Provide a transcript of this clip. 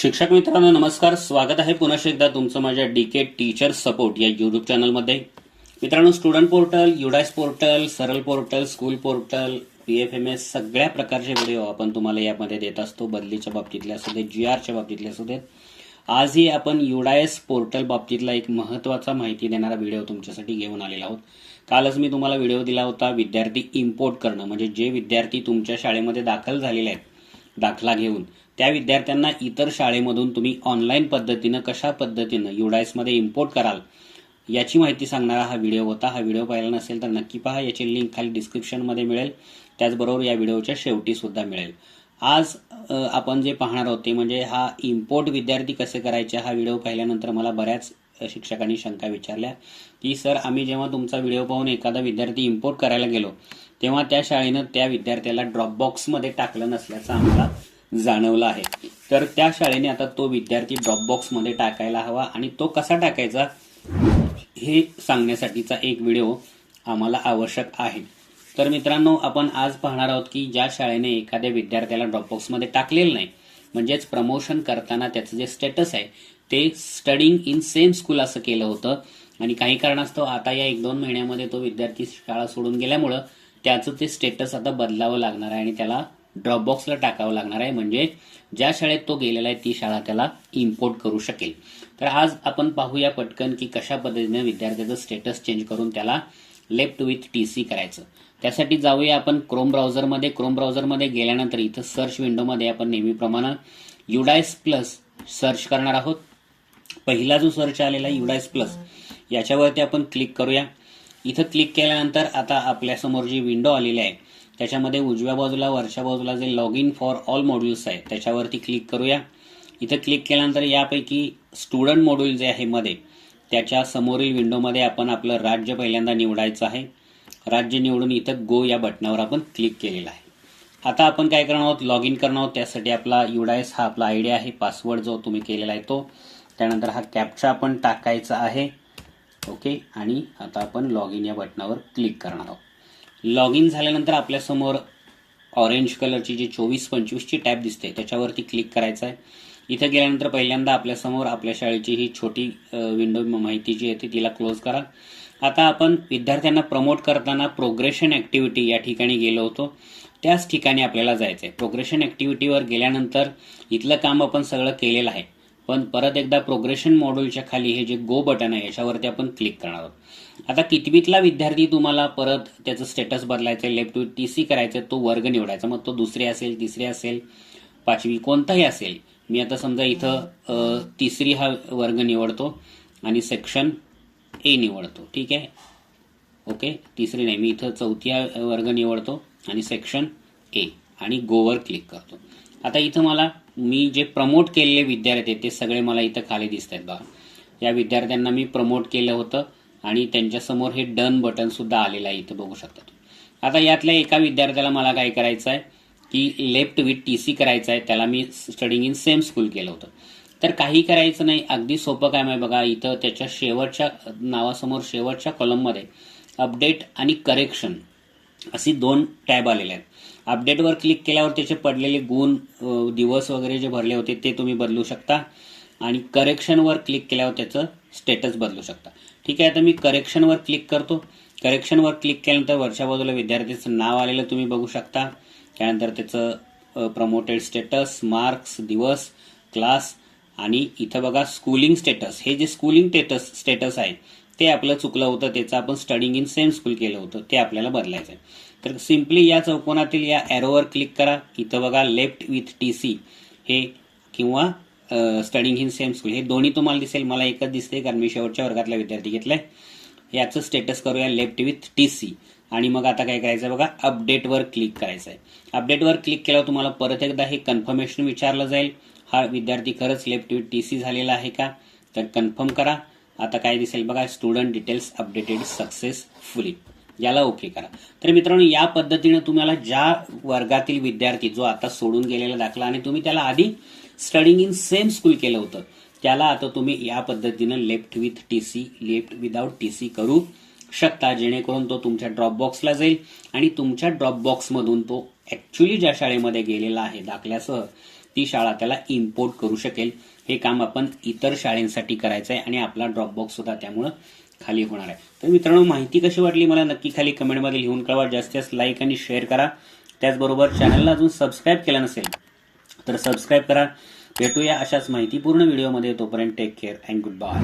शिक्षक मित्रांनो नमस्कार. स्वागत आहे पुन्हा एकदा तुमचं माझ्या डी के टीचर सपोर्ट या युट्यूब चॅनलमध्ये मित्रांनो student portal UDISE portal Saral portal school portal P F M S सगळ्या प्रकारचे व्हिडिओ आपण तुम्हाला यामध्ये देत असतो. बदलीच्या बाबतीतले असू देत जी आरच्या बाबतीतले असू देत. आजही आपण युडायस पोर्टल बाबतीतला एक महत्त्वाचा माहिती देणारा व्हिडिओ तुमच्यासाठी घेऊन आलेला आहोत. कालच मी तुम्हाला व्हिडिओ दिला होता विद्यार्थी इम्पोर्ट करणं. म्हणजे जे विद्यार्थी तुमच्या शाळेमध्ये दाखल झालेले आहेत दाखला घेऊन त्या विद्यार्थ्यांना इतर शाळेमधून तुम्ही ऑनलाईन पद्धतीनं कशा पद्धतीनं युडायसमध्ये इम्पोर्ट कराल याची माहिती सांगणारा हा व्हिडिओ होता. हा व्हिडिओ पाहिला नसेल तर नक्की पहा. याची लिंक खाली डिस्क्रिप्शनमध्ये मिळेल. त्याचबरोबर या व्हिडिओच्या शेवटीसुद्धा मिळेल. आज आपण जे पाहणार होते म्हणजे हा इम्पोर्ट विद्यार्थी कसे करायचे हा व्हिडिओ पाहिल्यानंतर मला बऱ्याच शिक्षकांनी शंका विचारल्या की सर आम्ही जेव्हा तुमचा व्हिडिओ पाहून एखादा विद्यार्थी इम्पोर्ट करायला गेलो तेव्हा त्या शाळेनं त्या विद्यार्थ्याला ड्रॉपबॉक्समध्ये टाकलं नसल्याचं आम्हाला जाणवलं आहे. तर त्या शाळेने आता तो विद्यार्थी ड्रॉपबॉक्समध्ये टाकायला हवा आणि तो कसा टाकायचा हे सांगण्यासाठीचा एक व्हिडिओ आम्हाला आवश्यक आहे. तर मित्रांनो आपण आज पाहणार आहोत की ज्या शाळेने एखाद्या विद्यार्थ्याला ड्रॉपबॉक्समध्ये टाकलेलं नाही म्हणजेच प्रमोशन करताना त्याचं जे स्टेटस आहे ते स्टडिंग इन सेम स्कूल असं केलं होतं. आणि काही कारणास्तव आता या एक दोन महिन्यामध्ये तो विद्यार्थी शाळा सोडून गेल्यामुळं त्याचं ते स्टेटस आता बदलावं लागणार आहे आणि त्याला ड्रॉपबॉक्सला टाकावं लागणार आहे. म्हणजे ज्या शाळेत तो गेलेला आहे ती शाळा त्याला इम्पोर्ट करू शकेल. तर आज आपण पाहूया पटकन की कशा पद्धतीने विद्यार्थ्याचं स्टेटस चेंज करून त्याला लेफ्ट विथ टी सी करायचं. त्यासाठी जाऊया आपण क्रोम ब्राउझरमध्ये क्रोम ब्राउझरमध्ये गेल्यानंतर इथं सर्च विंडोमध्ये आपण नेहमीप्रमाणे युडायस प्लस सर्च करणार आहोत. पहिला जो सर्च आलेला युडायस प्लस याच्यावरती आपण क्लिक करूया. इथं क्लिक केल्यानंतर आता आपल्यासमोर जी विंडो आलेली आहे त्याच्यामध्ये उजव्या बाजूला वरच्या बाजूला जे log in for all modules आहे त्याच्यावरती क्लिक करूया. इथं क्लिक केल्यानंतर यापैकी स्टुडंट मॉड्यूल जे आहे मध्ये त्याच्या समोरील विंडोमध्ये आपण आपलं राज्य पहिल्यांदा निवडायचं आहे. राज्य निवडून इथं गो या बटनावर आपण क्लिक केलेलं आहे. आता आपण काय करणार आहोत? लॉग इन करणार आहोत. त्यासाठी आपला युडायस हा आपला आयडिया आहे. पासवर्ड जो तुम्ही केलेला आहे तो. त्यानंतर हा कॅपचा आपण टाकायचा आहे. ओके आणि आता आपण लॉग इन या बटनावर क्लिक करणार आहोत. लॉग इन झाल्यानंतर आपल्यासमोर ऑरेंज कलरची जी चोवीस पंचवीसची टॅब दिसते त्याच्यावरती क्लिक करायचं आहे. इथं गेल्यानंतर पहिल्यांदा आपल्यासमोर आपल्या शाळेची ही छोटी विंडो माहिती जी आहे ती तिला क्लोज करा. आता आपण विद्यार्थ्यांना प्रमोट करताना प्रोग्रेशन ॲक्टिव्हिटी या ठिकाणी गेलो होतो. त्याच ठिकाणी आपल्याला जायचं आहे प्रोग्रेशन ॲक्टिव्हिटीवर गेल्यानंतर इथलं काम आपण सगळं केलेलं आहे. पण परत एकदा प्रोग्रेशन मॉड्यूलच्या खाली हे जे गो बटन आहे याच्यावरती आपण क्लिक करणार आहोत. आता कितवीतला विद्यार्थी तुम्हाला परत त्याचं स्टेटस बदलायचं आहे लेफ्ट टी सी करायचं तो वर्ग निवडायचा. मग तो दुसरी असेल तिसरी असेल पाचवी कोणताही असेल. मी आता समजा इथं तिसरी हा वर्ग निवडतो आणि सेक्शन ए निवडतो. ठीक आहे? ओके? तिसरी नाही मी इथं चौथी हा वर्ग निवडतो आणि सेक्शन ए आणि गोवर क्लिक करतो. आता इथं मला मी जे प्रमोट केलेले विद्यार्थी आहेत ते सगळे मला इथं खाली दिसत आहेत बघा. या विद्यार्थ्यांना मी प्रमोट केलं होतं आणि त्यांच्यासमोर हे डन बटन सुद्धा आलेलं आहे इथं बघू शकता आता यातल्या एका विद्यार्थ्याला मला काय करायचं आहे की लेफ्ट विथ टी सी करायचं आहे त्याला मी स्टडिंग इन सेम स्कूल केलं होतं. तर काही करायचं नाही अगदी सोपं काय माहिती बघा इथं त्याच्या शेवटच्या नावासमोर शेवटच्या कॉलममध्ये अपडेट आणि करेक्शन अशी दोन टॅब आलेले आहेत. अपडेटवर क्लिक केल्यावर त्याचे पडलेले गुण दिवस वगैरे जे भरले होते ते तुम्ही बदलू शकता. आणि करेक्शनवर क्लिक केल्यावर त्याचं स्टेटस बदलू शकता. ठीक आहे आता मी करेक्शनवर क्लिक करतो. करेक्शनवर क्लिक केल्यानंतर वरच्या बाजूला विद्यार्थ्याचं नाव आलेलं तुम्ही बघू शकता. त्यानंतर त्याचं प्रमोटेड स्टेटस मार्क्स दिवस क्लास आणि इथं बघा स्कूलिंग स्टेटस हे जे स्कूलिंग स्टेटस स्टेटस आहे ते आपलं चुकलं होतं त्याचं आपण स्टडिंग इन सेम स्कूल केलं होतं ते आपल्याला बदलायचं आहे तर सिम्पली या चौकोनातील या ॲरोवर क्लिक करा. इथं बघा लेफ्ट विथ टी सी हे किंवा स्टडिंग इन सेम स्कूल हे दोन्ही तुम्हाला दिसेल. मला एकच दिसते कारण मी शेवटच्या वर्गातला विद्यार्थी घेतलाय. याचं स्टेटस करूया लेफ्ट विथ टी सी आणि मग आता काय करायचं आहे बघा अपडेटवर क्लिक करायचं आहे अपडेटवर क्लिक केल्यावर तुम्हाला परत एकदा हे कन्फर्मेशन विचारलं जाईल. हा विद्यार्थी खरंच लेफ्ट विथ टी सी झालेला आहे का? तर कन्फर्म करा. आता काय दिसेल बघा? स्टुडंट डिटेल्स अपडेटेड सक्सेसफुली याला ओके करा. तर मित्रांनो या पद्धतीने तुम्हाला ज्या वर्गातील विद्यार्थी जो आता सोडून गेलेला दाखला आणि तुम्ही त्याला आधी स्टडिंग इन सेम स्कूल केलं होतं त्याला आता तुम्ही या पद्धतीनं left with T C left without T C करू शकता जेणेकरून तो तुमच्या ड्रॉप बॉक्सला जाईल आणि तुमच्या ड्रॉप बॉक्समधून तो ऍक्च्युली ज्या शाळेमध्ये गेलेला आहे दाखल्यासह ती शाळा त्याला इम्पोर्ट करू शकेल. हे काम आपण इतर शाळेंसाठी करायचं आहे आणि आपला ड्रॉप बॉक्स होता त्यामुळं खाली होणार आहे. तर मित्रांनो माहिती कशी वाटली मला नक्की खाली कमेंटमध्ये लिहून कळवा. जास्त जास्त लाईक आणि शेअर करा. त्याचबरोबर चॅनलला अजून सबस्क्राईब केला नसेल तर सबस्क्राईब करा. भेटूया अशाच माहितीपूर्ण व्हिडिओमध्ये तोपर्यंत take care and good bye